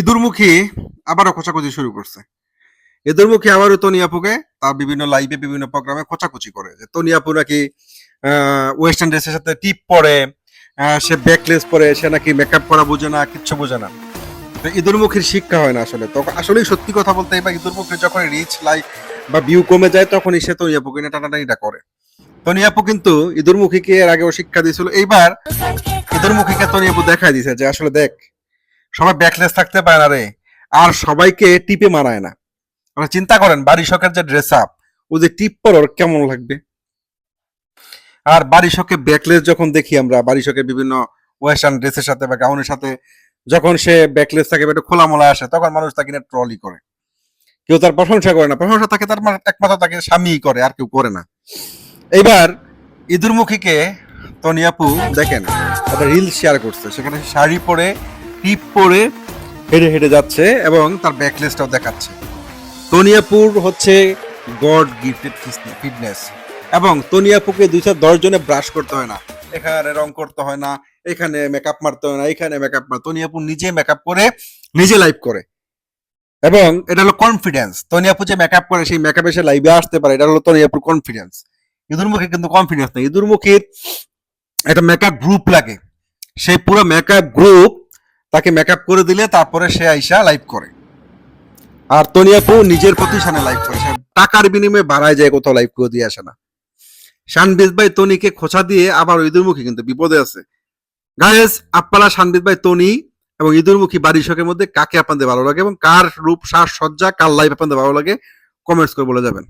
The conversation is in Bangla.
ইঁদুরমুখী আবারও খোঁচাখুচি শুরু করছে। ইঁদুরমুখী আবারও তনিয়াপুকে তার বিভিন্ন লাইভে বিভিন্ন প্রোগ্রামে খোঁচাখুচি করে যে তনিয়াপু নাকি ওয়েস্টার্ন ড্রেসের সাথে টিপ পরে সে ব্যাকলেস পরে, সে নাকি মেকআপ করা বোঝে না, কিচ্ছু বোঝে না। ইঁদুরমুখীর শিক্ষা হয় না আসলে। তখন আসলেই সত্যি কথা বলতে এবার ইঁদুরমুখীর যখন রিচ লাইক বা ভিউ কমে যায়, তখনই সে তনিয়াপুকে নিয়ে টানাটানিটা করে। তনিয়াপু কিন্তু ইঁদুরমুখীকে এর আগেও শিক্ষা দিয়েছিল। এইবার ইঁদুরমুখীকে তনিয়াপু দেখাই দিয়েছে যে, আসলে দেখ সবাই ব্যাকলেস থাকতে পারে না রে। আর সবাইকে টিপে মানায় না। আপনারা চিন্তা করেন, বাড়ি শখের যে ড্রেস আপ ও যে টিপ পর ওর কেমন লাগবে? আর বাড়ি শখে ব্যাকলেস যখন দেখি আমরা, বাড়ি শখের বিভিন্ন ওয়েস্টার্ন ড্রেসের সাথে বা গাউনের সাথে, যখন সে ব্যাকলেস থাকে একটু খোলামোলা আসে, তখন মানুষ তাকে নিয়ে ট্রলি করে। কেউ তার প্রশংসা করে না। প্রশংসা তাকে তার একমাত্র তাকে স্বামী করে, আর কেউ করে না। এইবার ইঁদুরমুখীকে তনিয়াপু দেখেন, একটা রিল শেয়ার করছে। সেখানে শাড়ি পরে টিপ পরে হেঁটে হেঁটে যাচ্ছে এবং তার ব্যাকলেসটাও দেখাচ্ছে। তনিয়াপুর হচ্ছে গড গিফটেড ফিটনেস। এবং তনিয়াপুকে দুই চার দশ জনে ব্রাশ করতে হয় না। এখানে রং করতে হয় না, এখানে মেকআপ মারতে হয় না, এখানে মেকআপ মার তনিয়াপু নিজে মেকআপ করে, নিজে লাইভ করে। এবং এটা হলো কনফিডেন্স তনিয়াপু যে মেকআপ করে, সেই মেকআপে সে লাইভে আসতে পারে। এটা হলো তনিয়াপুর কনফিডেন্স ইঁদুরমুখী কিন্তু কনফিডেন্স নেই। ইঁদুরমুখীর একটা মেকআপ গ্রুপ লাগে। সেই পুরো মেকআপ গ্রুপ তাকে মেকআপ করে দিলে তারপরে সে আইসা লাইভ করে। আর তনিয়াপু নিজের প্রতিষ্ঠানে লাইভ করে। টাকার বিনিময়ে বাড়ায় যায়, কোথাও লাইভ করে দিয়ে আসে না। শানবিজ ভাই তনিকে খোঁচা দিয়ে আবার ইঁদুরমুখী কিন্তু বিপদে আছে। গায়েস আপনারা শানবিজ ভাই, তনি এবং ইঁদুরমুখী বাড়ি শখের মধ্যে কাকে আপনাদের ভালো লাগে এবং কার রূপ, সাজ, সজ্জা, কার লাইভ আপনাদের ভালো লাগে কমেন্টস করে বলে যাবেন।